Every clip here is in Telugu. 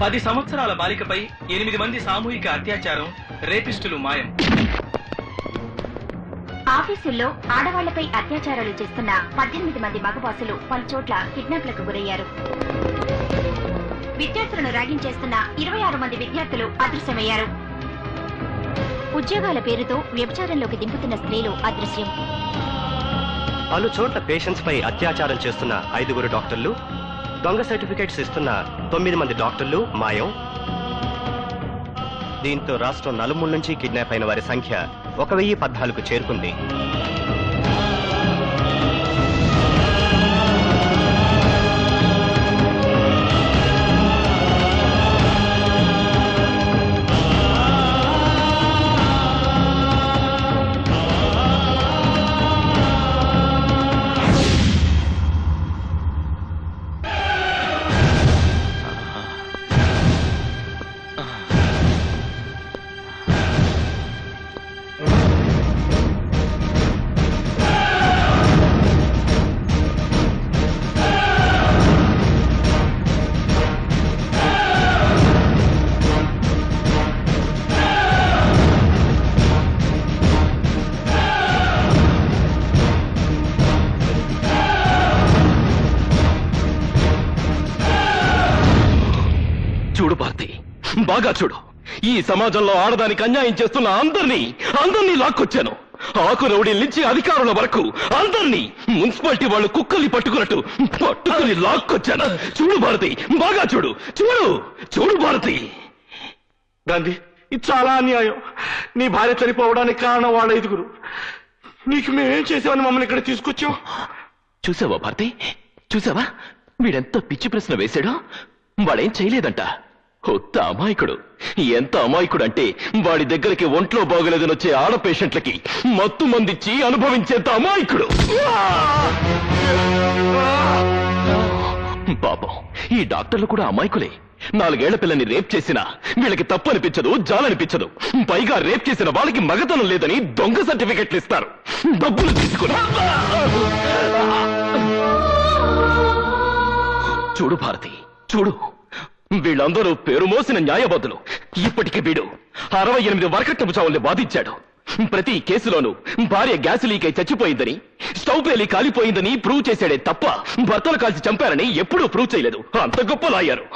పది సంవత్సరాల బాలికపై ఎనిమిది మంది సామూహిక అత్యాచారం రేపిస్టులు మాయం. ఆఫీసుల్లో ఆడవాళ్ళపై అత్యాచారాలు చేస్తున్న పద్దెనిమిది మంది మగబాసులు పలు చోట్ల కిడ్నాప్లకు గురయ్యారు. విద్యార్థులను ర్యాగింగ్ చేస్తున్న ఇరవై ఆరు మంది విద్యార్థులు అదృశ్యమయ్యారు. ఉద్యోగాల పేరుతో వ్యభిచారంలోకి దింపుతున్న స్త్రీలు అదృశ్యం. పలు చోట్ల పేషెంట్స్ పై అత్యాచారం చేస్తున్న ఐదుగురు డాక్టర్లు దొంగ సర్టిఫికేట్స్ ఇస్తున్న తొమ్మిది మంది డాక్టర్లు మాయం. దీంతో రాష్ట్రం నలుమూల నుంచి కిడ్నాప్ అయిన వారి సంఖ్య ఒక వెయ్యి పద్నాలుగు చేరుకుంది. బాగా చూడు. ఈ సమాజంలో ఆడదానికి అన్యాయం చేస్తున్న అందరినీ అందరినీ లాక్కొచ్చాను. ఆకు రౌడీల నుంచి అధికారుల వరకు అందరినీ మున్సిపాలిటీ వాళ్ళు కుక్కల్ని పట్టుకున్నట్టు పట్టుకుని లాక్కొచ్చాను. చూడు భారతి బాగా చూడు. చూడు చూడు భారతి. గాంధీ ఇది చాలా అన్యాయం. నీ భార్య చనిపోవడానికి కారణం వాళ్ళ ఐదుగురు. నీకు మేమేం చేసామని మమ్మల్ని ఇక్కడ తీసుకొచ్చాం? చూసావా భారతి? చూసావా? వీడెంత పిచ్చి ప్రశ్న వేశాడో? వాడేం చేయలేదంట. కొత్త అమాయకుడు. ఎంత అమాయకుడు అంటే వాడి దగ్గరికి ఒంట్లో బాగలేదని వచ్చే ఆడ పేషెంట్లకి మత్తు మందిచ్చి అనుభవించేంత అమాయకుడు. పాపం ఈ డాక్టర్లు కూడా అమాయకులే. నాలుగేళ్ళ పిల్లని రేప్ చేసినా వీళ్ళకి తప్పు అనిపించదు జాలనిపించదు. పైగా రేప్ చేసిన వాళ్ళకి మగతనం లేదని దొంగ సర్టిఫికెట్లు ఇస్తారు. డబ్బులు తీసుకుని. చూడు భారతి చూడు. వీళ్ళందరూ పేరు మోసిన న్యాయవాదులు. ఇప్పటికి వీడు అరవై ఎనిమిది వరకట్టపు చావుల్ని బాధించాడు ప్రతి కేసులోనూ భార్య గ్యాస్ లీక్ అయి చచ్చిపోయిందని స్టవ్ పేలి కాలిపోయిందని ప్రూవ్ చేశాడే తప్ప భర్తలు కాల్చి చంపారని ఎప్పుడూ ప్రూవ్ చేయలేదు. అంత గొప్పలాయారు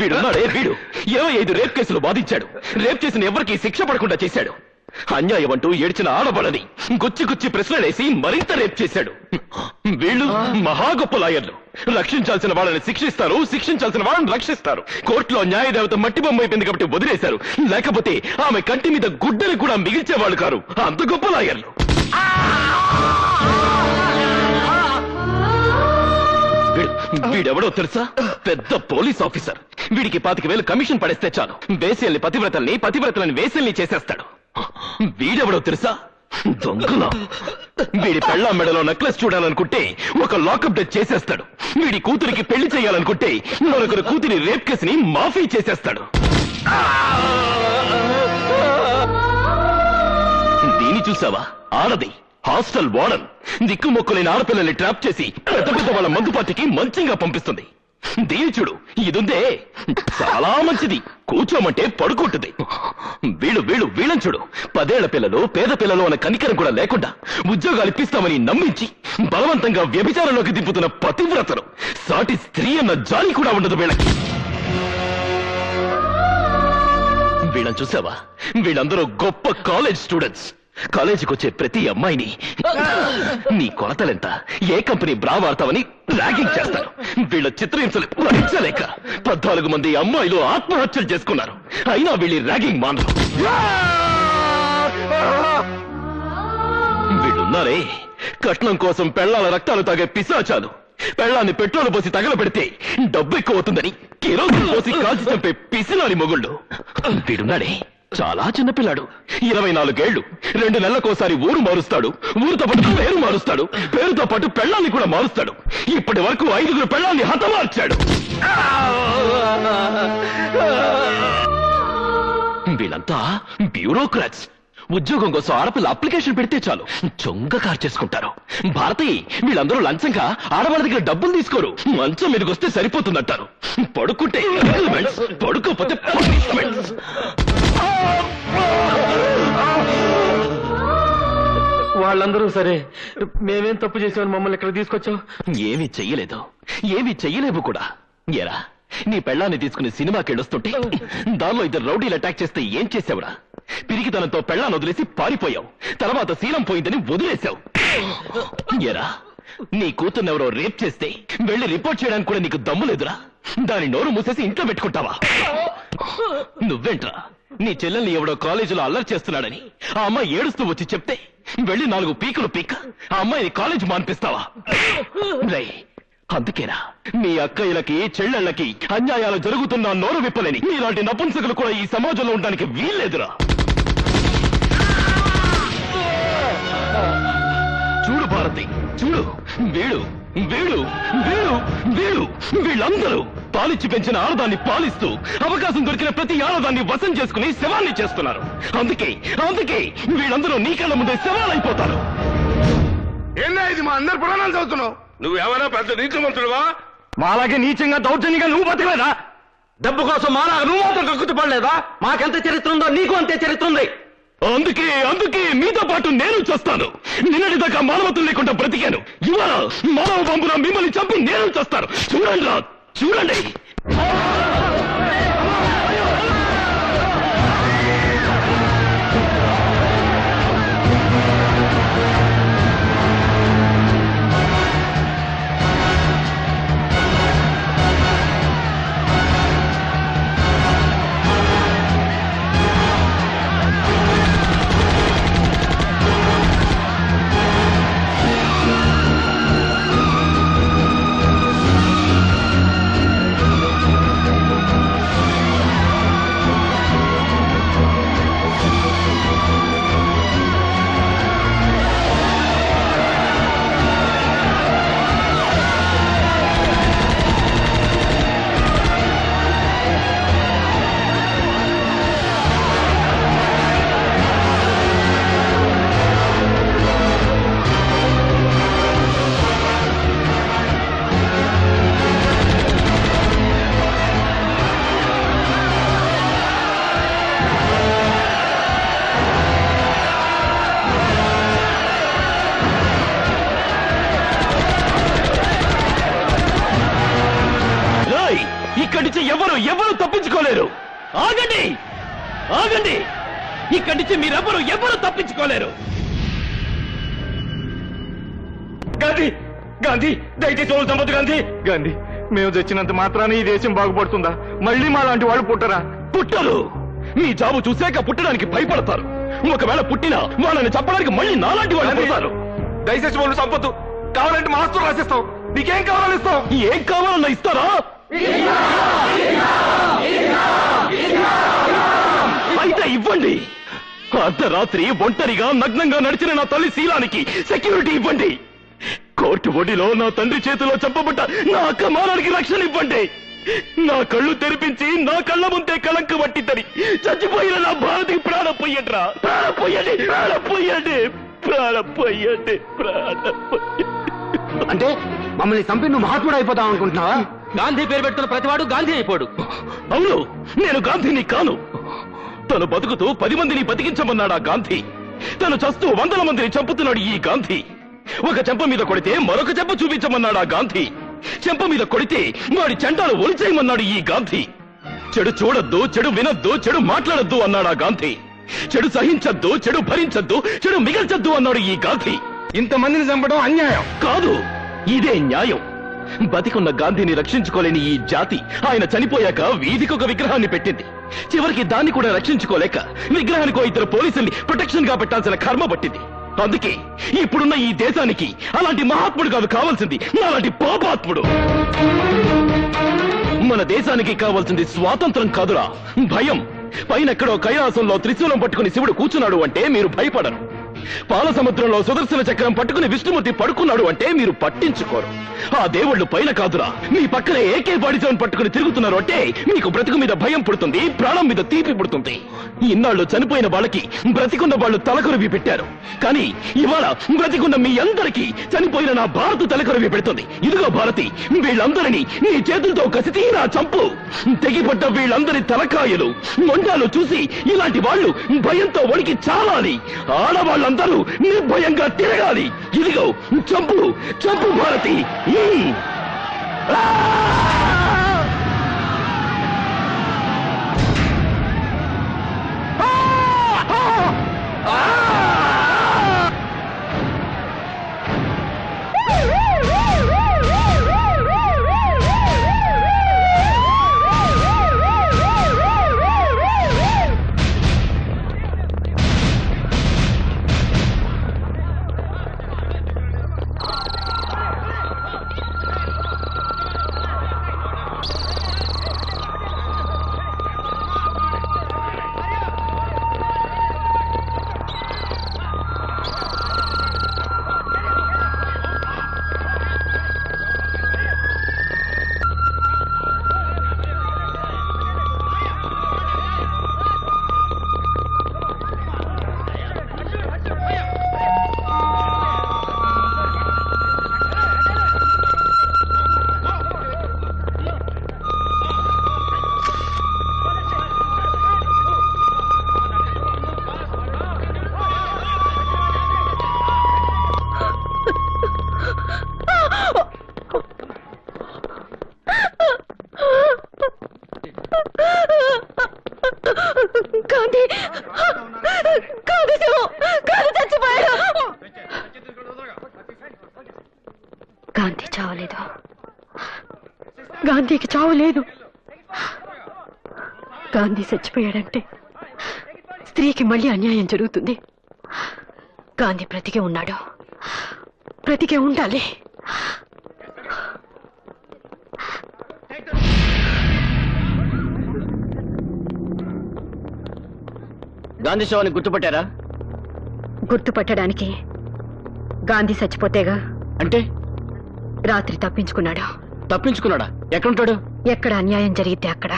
వీడున్నాడే వీడు. ఇరవై ఐదు రేప్ కేసులు బాధించాడు రేప్ చేసిన ఎవరికీ శిక్ష పడకుండా చేశాడు. అన్యాయం అంటూ ఏడ్చిన ఆడబడని గుచ్చి గుచ్చి ప్రశ్నలేసి మరింత రేప్ చేశాడు. వీళ్ళు మహా గొప్ప లాయర్లు. రక్షించాల్సిన వాళ్ళని శిక్షిస్తారు శిక్షించాల్సిన వాళ్ళని రక్షిస్తారు. కోర్టులో న్యాయదేవత మట్టి బొమ్మ అయిపోయింది కాబట్టి వదిలేశారు. లేకపోతే ఆమె కంటి మీద గుడ్డని కూడా మిగిల్చేవాళ్ళు కారు. అంత గొప్ప లాయర్లు. వీడు- వీడెవడో తెలుసా? పెద్ద పోలీస్ ఆఫీసర్. వీడికి పాతిక వేలు కమిషన్ పడేస్తే చాలు. వేసేల్ని పతివ్రతల్ని పతివ్రతలని వేసేల్ని చేసేస్తాడు. వీడెవడో తెలుసా? దొంగల. వీడి పెళ్ళ మెడలో నెక్లెస్ చూడాలనుకుంటే ఒక లాకప్ డెత్ చేసేస్తాడు. వీడి కూతురికి పెళ్ళి చేయాలనుకుంటే మరొకరు కూతురి రేప్ కేసుని మాఫీ చేసేస్తాడు. దీని చూసావా? ఆడది హాస్టల్ వార్డన్ దిక్కుమొక్కులైన ఆడపిల్లల్ని ట్రాప్ చేసి పెద్ద పెద్ద వాళ్ళ మందు పార్టీకి మంచిగా పంపిస్తుంది. దీని చూడు ఇదుందే. చాలా మంచిది. కూర్చోమంటే పడుకుంటుంది. వీళ్ళు వీళ్ళు వీళ్ళని చూడు. పదేళ్ళ పిల్లలు పేద పిల్లలు అన్న కనికరం కూడా లేకుండా ఉద్యోగాలు ఇప్పిస్తామని నమ్మించి బలవంతంగా వ్యభిచారంలోకి దింపుతున్న పతివ్రతను సాటి స్త్రీ అన్న జాలి కూడా ఉండదు వీళ్ళకి. వీళ్ళని చూసావా? వీళ్ళందరూ గొప్ప కాలేజ్ స్టూడెంట్స్. కాలేజీకి వచ్చే ప్రతి అమ్మాయిని. నీ కొలతలెంత? ఏ కంపెనీ బ్రా వాడతావని ర్యాగింగ్ చేస్తారు వీళ్ళ చిత్రహింసలు భరించలేక పద్నాలుగు మంది అమ్మాయిలు ఆత్మహత్యలు చేసుకున్నారు. అయినా వీళ్ళ ర్యాగింగ్ మానరు. వీళ్ళున్నారే కట్నం కోసం పెళ్ళాల రక్తాలు తాగే పిశాచాలు. పెళ్ళాన్ని పెట్రోల్ పోసి తగలబెడితే డబ్బు ఎక్కువ అవుతుందని కిరోసిన్ పోసి కాల్చి చంపే పిసినారి మొగుళ్ళు. వీడున్నాడే చాలా చిన్నపిల్లాడు. ఇరవై నాలుగేళ్ళు రెండు నెలలకోసారి ఊరు మారుస్తాడు. ఊరితో పాటు పేరు మారుస్తాడు. పేరుతో పాటు పెళ్ళాన్ని కూడా మారుస్తాడు. ఇప్పటి వరకు ఐదుగురు పెళ్ళాన్ని హతమార్చాడు. వీళ్ళంతా బ్యూరోక్రాట్స్. ఉద్యోగం కోసం ఆడపిల్ల అప్లికేషన్ పెడితే చాలు. చొంగ కార్ చేసుకుంటారు. భారతి వీళ్ళందరూ లంచంగా ఆడవాళ్ళ దగ్గర డబ్బులు తీసుకోరు. మంచం మీదకి వస్తే సరిపోతుందంటారు. పడుకుంటే పడుకోపోతే. వాళ్ళందరూ సరే మేమేం తప్పు చేసామని మమ్మల్ని ఇక్కడ తీసుకొచ్చావు? ఏమీ చెయ్యలేదు. ఏమీ చెయ్యలేవు కూడా. ఎరా నీ పెళ్ళాన్ని తీసుకుని సినిమాకి వెళ్ళొస్తుంటే దానిలో ఇద్దరు రౌడీలు అటాక్ చేస్తే ఏం చేసావురా పిరికితనంతో పెళ్ళాన్ని వదిలేసి పారిపోయావు. తర్వాత శీలం పోయిందని వదిలేశావు. ఎరా నీ కూతుర్నెవరో రేప్ చేస్తే వెళ్ళి రిపోర్ట్ చేయడానికి కూడా నీకు దమ్ము లేదురా? దాని నోరు మూసేసి ఇంట్లో పెట్టుకుంటావా? నువ్వేంట్రా నీ చెల్లెల్ని ఎవడో కాలేజీలో అల్లరి చేస్తున్నాడని ఆ అమ్మాయి ఏడుస్తూ వచ్చి చెప్తే వెళ్ళి నాలుగు పీకులు పీక ఆ అమ్మాయిని కాలేజ్ మాన్పిస్తావా? రేయ్, అందుకేనా? మీ అక్కయ్యలకి చెల్లెళ్ళకి అన్యాయాలు జరుగుతున్నా నోరు విప్పలేని ఇలాంటి నపుంసకులు కూడా ఈ సమాజంలో ఉండడానికి వీల్లేదురా. చూడు భారతి చూడు వీడు వీడు వీడు వీడు వీళ్ళందరూ పాలిచ్చి పెంచిన ఆడదాన్ని పాలిస్తూ అవకాశం దొరికిన ప్రతి ఆడదాన్ని వశం చేసుకుని శవాన్ని చేస్తున్నారు. అందుకే అందుకే వీళ్ళందరూ నీ కళ్ళ ముందే శవాలైపోతారు. ఏందా ఇది మా అందరి పురాణాలు చదువుతున్నావు? నువ్వెవరో పెద్ద నీతిమంతుడువా? మాలాగే నీచంగా దౌర్జన్యంగా నువ్వు బతకలేదా? డబ్బు కోసం మాలాగా నువ్వు మాత్రం కక్కుతు పడలేదా? మాకెంత చరిత్ర ఉందో నీకు అంతే చరిత్ర ఉంది. అందుకే అందుకే మీతో పాటు నేను చేస్తాను. నిన్నటిదాకా మానవత్వం లేకుండా బ్రతికాను. ఇవాళ మానవ పంపున మిమ్మల్ని చంపి నేను చేస్తాను. చూడండి రా చూడండి. ఆగండి! ఆగండి! ఇక్కడి నుంచి మీరెవరు ఎవరు తప్పించుకోలేరు! గాంధీ! గాంధీ! దయచేసి వాళ్ళు చంపొద్దు గాంధీ! గాంధీ మేము తెచ్చినంత మాత్రాన ఈ దేశం బాగుపడుతుందా? మళ్ళీ మా లాంటి వాళ్ళు పుట్టరా? పుట్టరు! మీ జాబు చూశాక పుట్టడానికి భయపడతారు! ఒకవేళ పుట్టినా వాళ్ళని చంపడానికి మళ్ళీ నాలాంటి వాళ్ళు పుడతారు దయచేసి వాళ్ళు చంపొద్దు! కావాలంటే మా ఆస్తులు రాసిస్తాం! నీకేం కావాలని ఇస్తాం! ఏం కావాలన్నా ఇస్తారా? అయితే ఇవ్వండి. అర్ధరాత్రి ఒంటరిగా నగ్నంగా నడిచిన నా తల్లి శీలానికి సెక్యూరిటీ ఇవ్వండి. కోర్టు ఒడిలో నా తండ్రి చేతిలో చంపబడ్డ నా అక్క మానానికి రక్షణ ఇవ్వండి. నా కళ్ళు తెరిపించి నా కళ్ళ ముందే కలంక పట్టిద్దని చచ్చిపోయిన నా భారతికి ప్రాణం పోయండిరా. ప్రాణం పోయండి ప్రాణం పోయండి ప్రాణం పోయండి ప్రాణం అంటే మమ్మల్ని చంపి నువ్వు మహాత్ముడు అయిపోతావు అనుకుంటున్నావా? గాంధీ పేరు పెడుతున్న ప్రతివాడు గాంధీ అయిపోడు. అవును నేను గాంధీని కాను. తను బతుకుతూ పది మందిని బతికించమన్నాడు ఆ గాంధీ? తను చస్తూ వందల మందిని చంపుతున్నాడు ఈ గాంధీ. ఒక చెంప మీద కొడితే మరొక చెంప చూపించమన్నాడు ఆ గాంధీ? చెంప మీద కొడితే వాడి చెంటాలు ఒలిచేయమన్నాడు ఈ గాంధీ. చెడు చూడొద్దు చెడు వినొద్దు చెడు మాట్లాడొద్దు అన్నాడు ఆ గాంధీ. చెడు సహించొద్దు చెడు భరించొద్దు చెడు మిగల్చొద్దు అన్నాడు ఈ గాంధీ. ఇంతమందిని చంపడం అన్యాయం. కాదు ఇదే న్యాయం. బతికున్న గాంధీని రక్షించుకోలేని ఈ జాతి ఆయన చనిపోయాక వీధికొక విగ్రహాన్ని పెట్టింది. చివరికి దాన్ని కూడా రక్షించుకోలేక విగ్రహానికి ఇద్దరు పోలీసుల్ని ప్రొటెక్షన్గా పెట్టాల్సిన కర్మ పట్టింది. అందుకే ఇప్పుడున్న ఈ దేశానికి అలాంటి మహాత్ముడు కాదు కావాల్సింది అలాంటి పాపాత్ముడు. మన దేశానికి కావాల్సింది స్వాతంత్రం కాదురా. భయం. పైనెక్కడో కైలాసంలో త్రిశూలం పట్టుకుని శివుడు కూర్చున్నాడు అంటే మీరు భయపడరు. పాల సముద్రంలో సుదర్శన చక్రం పట్టుకుని విష్ణుమూర్తి పడుకున్నాడు అంటే మీరు పట్టించుకోరు. ఆ దేవుళ్ళు పైన కాదురా. మీ పక్కనే ఏకే బాడిజోన్ పట్టుకుని తిరుగుతున్నారు అంటే మీకు బ్రతుకు మీద భయం పుడుతుంది ప్రాణం మీద తీపి పుడుతుంది. ఇన్నాళ్ళు చనిపోయిన వాళ్ళకి బ్రతికున్న వాళ్ళు తలకొరివి పెట్టారు. కానీ ఇవాళ బ్రతికున్న మీ అందరికీ చనిపోయిన నా భారత తలకొరివి పెడుతుంది. ఇదిగో భారతి వీళ్ళందరినీ నీ చేతులతో కసి తీరా చంపు. తెగిపడ్డ వీళ్ళందరి తలకాయలు మొండాలు చూసి ఇలాంటి వాళ్ళు భయంతో వణికి చాలాలి. ఆడవాళ్ళందరూ నిర్భయంగా తిరగాలి. ఇదిగో చంపు చంపు భారతి. గాంధీకి చావు లేదు. గాంధీ చచ్చిపోయాడంటే స్త్రీకి మళ్ళీ అన్యాయం జరుగుతుంది. గాంధీ బ్రతికే ఉన్నాడు. బ్రతికే ఉండాలి. గాంధీ శవాన్ని గుర్తుపట్టారా? గుర్తుపట్టడానికి గాంధీ చచ్చిపోతేగా అంటే? రాత్రి తప్పించుకున్నాడు. తప్పించుకున్నాడా? ఎక్కడుంటాడు? ఎక్కడ అన్యాయం జరిగితే అక్కడ.